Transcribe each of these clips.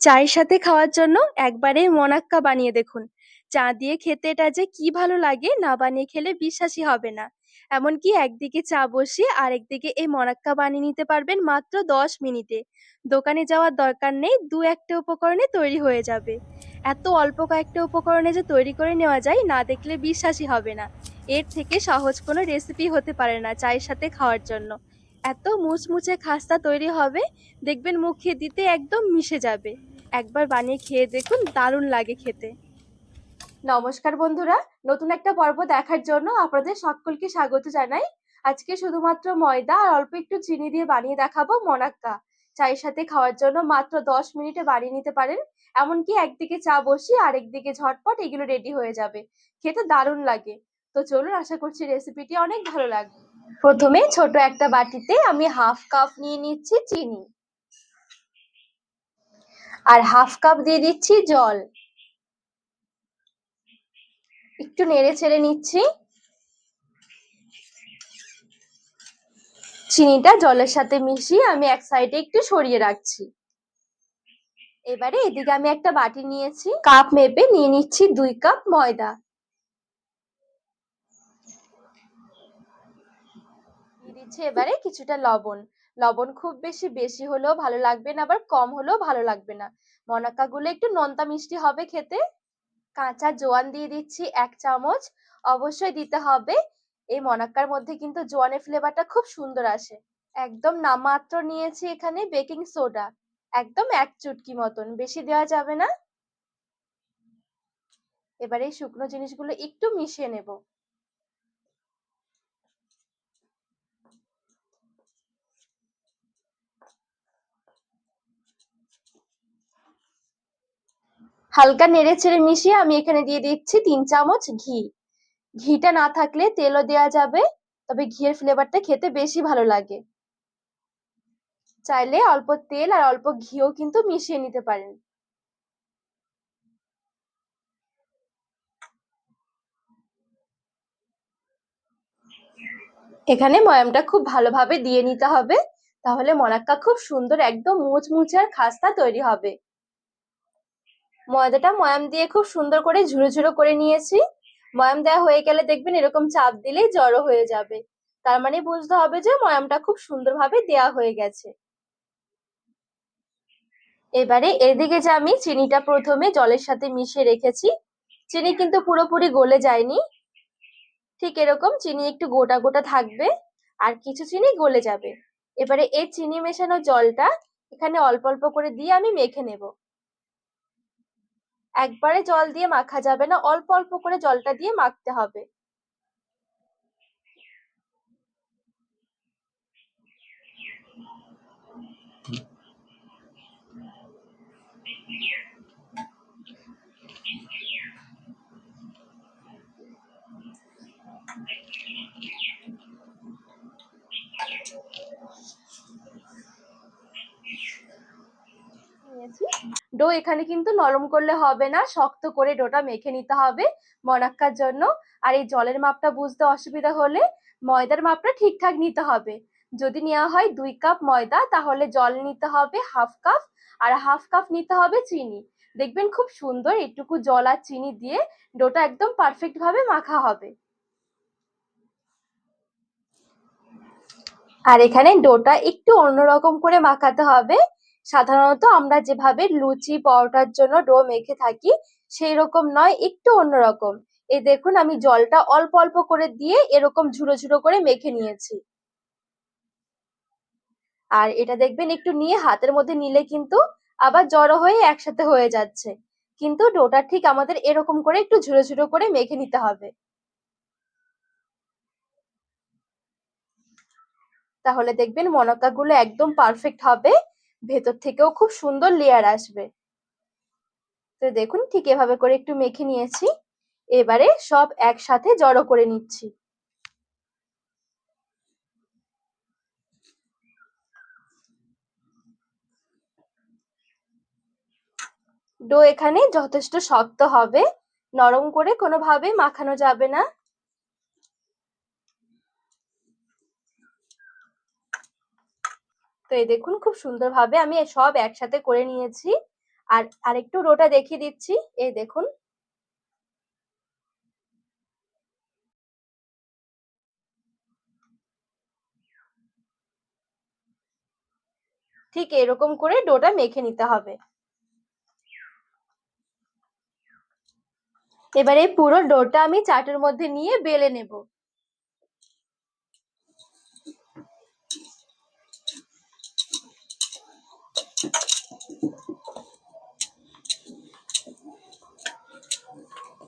চায়ের সাথে খাওয়ার জন্য একবারে মনাক্কা বানিয়ে দেখুন। চা দিয়ে খেতে এটা যে কি ভালো লাগে না বানিয়ে খেলে বিশ্বাসই হবে না। এমনকি একদিকে চা বসিয়ে আরেকদিকে এই মনাক্কা বানিয়ে নিতে পারবেন মাত্র দশ মিনিটে। দোকানে যাওয়ার দরকার নেই, দু একটা উপকরণে তৈরি হয়ে যাবে। এত অল্প কয়েকটা উপকরণে যে তৈরি করে নেওয়া যায় না দেখলে বিশ্বাসই হবে না। এর থেকে সহজ কোনো রেসিপি হতে পারে না চায়ের সাথে খাওয়ার জন্য। এত মুচমুচে খাস্তা তৈরি হবে, দেখবেন মুখে দিতে একদম মিশে যাবে। একবার বানিয়ে খেয়ে দেখুন, দারুণ লাগে খেতে। নমস্কার বন্ধুরা, নতুন একটা পর্ব দেখার জন্য আপনাদের সকলকে স্বাগত জানাই। আজকে শুধুমাত্র ময়দা আর অল্প একটু চিনি দিয়ে বানিয়ে দেখাবো মনাক্কা। চায়ের সাথে খাওয়ার জন্য মাত্র দশ মিনিটে বানিয়ে নিতে পারেন। এমনকি একদিকে চা বসিয়ে আরেকদিকে ঝটপট এগুলো রেডি হয়ে যাবে। খেতে দারুণ লাগে। তো চলুন, আশা করছি রেসিপিটি অনেক ভালো লাগবে। প্রথমে ছোট একটা বাটিতে আমি হাফ কাপ নিয়ে নিচ্ছি চিনি। আর হাফ কাপ দিয়ে দিচ্ছি জল। একটু নেড়ে ছেড়ে নিচ্ছি। চিনিটা জলের সাথে মিশিয়ে আমি এক সাইডে একটু সরিয়ে রাখছি। এবারে এদিকে আমি একটা বাটি নিয়েছি। কাপ মেপে নিয়ে নিচ্ছি দুই কাপ ময়দা। দিচ্ছি এবারে কিছুটা লবণ। লবণ খুব বেশি বেশি হলেও ভালো লাগবে না, আবার কম হলেও ভালো লাগবে না। মনাক্কা গুলো একটু নোনতা মিষ্টি হবে খেতে। কাঁচা জোয়ান দিয়ে দিচ্ছি এক চামচ। অবশ্যই দিতে হবে। এই মনাক্কার মধ্যে কিন্তু জোয়ানের ফ্লেভারটা খুব সুন্দর আসে। একদম নামমাত্র নিয়েছি এখানে বেকিং সোডা। একদম এক চুটকি মতন। বেশি দেওয়া যাবে না। এবারে শুকনো জিনিসগুলো একটু মিশিয়ে নেব। হালকা নেড়ে ছেড়ে মিশিয়ে আমি এখানে দিয়ে দিচ্ছি তিন চামচ ঘি। ঘিটা না থাকলে তেলও দেওয়া যাবে, তবে ঘিয়ের ফ্লেভারটা খেতে বেশি ভালো লাগে। চাইলে অল্প তেল আর অল্প ঘিও কিন্তু মিশিয়ে নিতে পারেন। এখানে ময়ামটা খুব ভালোভাবে দিয়ে নিতে হবে, তাহলে মনাক্কা খুব সুন্দর একদম মুচমুচে আর খাস্তা তৈরি হবে। ময়দাটা ময়াম দিয়ে খুব সুন্দর করে ঝুড়ো ঝুড়ো করে নিয়েছি। ময়াম দেওয়া হয়ে গেলে দেখবেন এরকম চাপ দিলেই জড়ো হয়ে যাবে। তার মানে বুঝতে হবে যে ময়ামটা খুব সুন্দরভাবে দেয়া হয়ে গেছে। এবারে এদিকে যে আমি চিনিটা প্রথমে জলের সাথে মিশিয়ে রেখেছি। চিনি কিন্তু পুরোপুরি গলে যায়নি। ঠিক এরকম চিনি একটু গোটা গোটা থাকবে আর কিছু চিনি গলে যাবে। এবারে এই চিনি মেশানো জলটা এখানে অল্প অল্প করে দিয়ে আমি মেখে নেব। একবারে জল দিয়ে মাখা যাবে না অল্প অল্প করে জলটা দিয়ে মাখতে হবে। ডো এখানে কিন্তু নরম করলে হবে না, শক্ত করে ডোটা মেখে নিতে হবে মনাক্কার জন্য। আর এই জলের মাপটা বুঝতে অসুবিধা হলে ময়দার মাপটা ঠিকঠাক নিতে হবে। যদি নেওয়া হয় দুই কাপ ময়দা, তাহলে জল নিতে হবে হাফ কাপ, আর হাফ কাপ নিতে হবে চিনি। দেখবেন খুব সুন্দর এটুকু জল আর চিনি দিয়ে ডোটা একদম পারফেক্ট ভাবে মাখা হবে। আর এখানে ডোটা একটু অন্যরকম করে মাখাতে হবে। সাধারণত আমরা যেভাবে লুচি পরোটার জন্য ডো মেখে থাকি সেই রকম নয়, একটু অন্যরকম। এই দেখুন, আমি জলটা অল্প অল্প করে দিয়ে এরকম ঝুড়ো ঝুড়ো করে মেখে নিয়েছি। আর এটা দেখবেন, একটু নিয়ে হাতের মধ্যে নিলে কিন্তু আবার জড়ো হয়ে একসাথে হয়ে যাচ্ছে। কিন্তু ডোটা ঠিক আমাদের এরকম করে একটু ঝুড়ো ঝুড়ো করে মেখে নিতে হবে। তাহলে দেখবেন মনকা গুলো একদম পারফেক্ট হবে। ভেতর থেকেও খুব সুন্দর লেয়ার আসবে। তো দেখুন, ঠিক এভাবে করে একটু মেখে নিয়েছি। এবারে সব একসাথে জড়ো করে নিচ্ছি। ডো এখানে যথেষ্ট শক্ত হবে। নরম করে কোনোভাবে মাখানো যাবে না। তো এই দেখুন খুব সুন্দরভাবে আমি সব একসাথে করে নিয়েছি। আর আরেকটু ডোটা দেখিয়ে দিচ্ছি, এই দেখুন। ঠিক এরকম করে ডোটা মেখে নিতে হবে। এবারে পুরো ডোটা আমি চাটের মধ্যে নিয়ে বেলে নেব।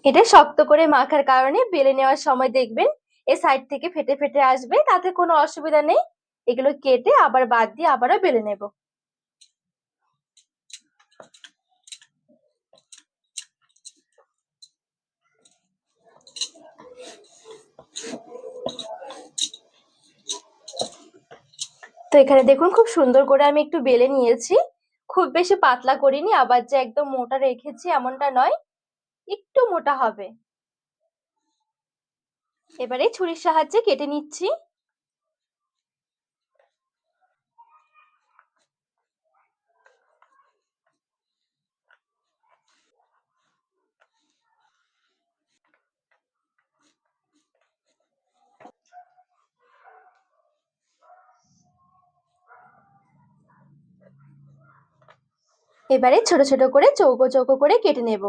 এটা শক্ত করে মাখার কারণে বেলে নেওয়ার সময় দেখবেন এ সাইড থেকে ফেটে ফেটে আসবে, তাতে কোনো অসুবিধা নেই। এগুলো কেটে আবার বাদ দিয়ে আবারও বেলে নেব। তো এখানে দেখুন খুব সুন্দর করে আমি একটু বেলে নিয়েছি। খুব বেশি পাতলা করিনি, আবার যে একদম মোটা রেখেছি এমনটা নয়। একটু মোটা হবে। এবারে ছুরির সাহায্যে কেটে নিচ্ছি। এবারে ছোট ছোট করে চৌকো চৌকো করে কেটে নেব।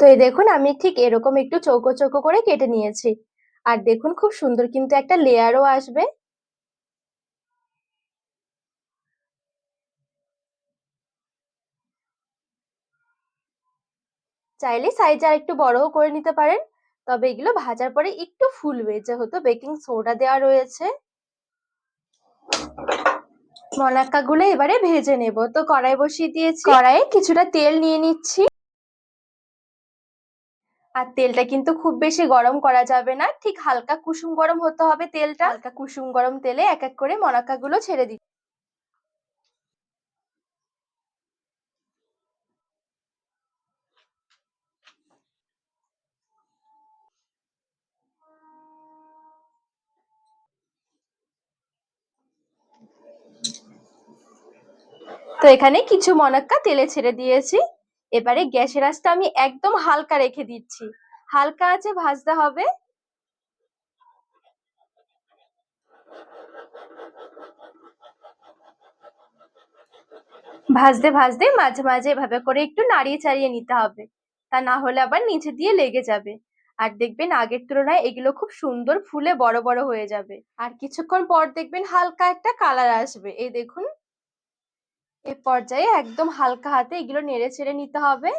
তো এই দেখুন, আমি ঠিক এরকম একটু চৌকো চৌকো করে কেটে নিয়েছি। আর দেখুন খুব সুন্দর কিন্তু একটা লেয়ারও আসবে। চাইলে সাইজ আর একটু বড়ও করে নিতে পারেন, তবে এগুলো ভাজার পরে একটু ফুলবে, যেহেতু বেকিং সোডা দেওয়া রয়েছে। মনাক্কা গুলো এবারে ভেজে নেব। তো কড়াই বসিয়ে দিয়েছি। কড়াইয়ে কিছুটা তেল নিয়ে নিচ্ছি। আর তেলটা কিন্তু খুব বেশি গরম করা যাবে না। ঠিক হালকা কুসুম গরম হতে হবে তেলটা। হালকা কুসুম গরম তেলে এক এক করে মনাক্কা গুলো ছেড়ে দিচ্ছি তো এখানে কিছু মনাক্কা তেলে ছেড়ে দিয়েছি। এবারে গ্যাসের আঁচটা আমি একদম হালকা রেখে দিচ্ছি। হালকা আছে ভাজতে হবে। ভাজতে ভাজতে মাঝে মাঝে এভাবে করে একটু নাড়িয়ে চাড়িয়ে নিতে হবে। তা না হলে আবার নিচে দিয়ে লেগে যাবে। আর দেখবেন আগের তুলনায় এগুলো খুব সুন্দর ফুলে বড় বড় হয়ে যাবে। আর কিছুক্ষণ পর দেখবেন হালকা একটা কালার আসবে। এই দেখুন। এ পর্যায়ে একদম হালকা হাতে এগুলো নেড়ে ছেড়ে নিতে হবে।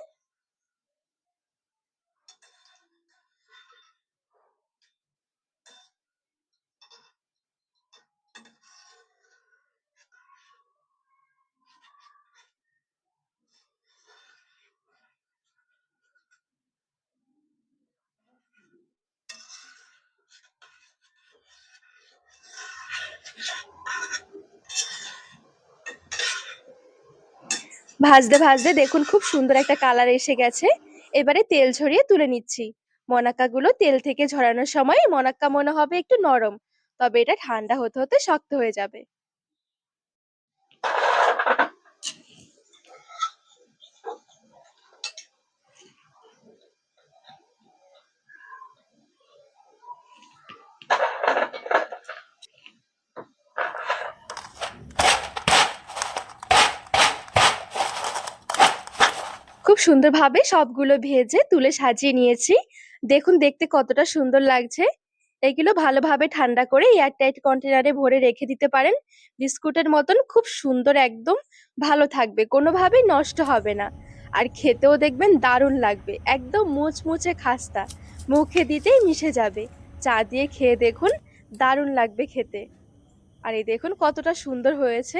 ভাজতে ভাজতে দেখুন খুব সুন্দর একটা কালার এসে গেছে। এবারে তেল ঝরিয়ে তুলে নিচ্ছি। মনাক্কা গুলো তেল থেকে ঝরানোর সময় মনাক্কা মনে হবে একটু নরম, তবে এটা ঠান্ডা হতে হতে শক্ত হয়ে যাবে। খুব সুন্দরভাবে সবগুলো ভেজে তুলে সাজিয়ে নিয়েছি। দেখুন, দেখতে কতটা সুন্দর লাগছে। এগুলো ভালোভাবে ঠান্ডা করে এয়ারটাইট কন্টেনারে ভরে রেখে দিতে পারেন। বিস্কুটের মতন খুব সুন্দর একদম ভালো থাকবে, কোনোভাবেই নষ্ট হবে না। আর খেতেও দেখবেন দারুণ লাগবে, একদম মুচমুচে খাস্তা, মুখে দিতেই মিশে যাবে। চা দিয়ে খেয়ে দেখুন, দারুণ লাগবে খেতে। আর এই দেখুন কতটা সুন্দর হয়েছে।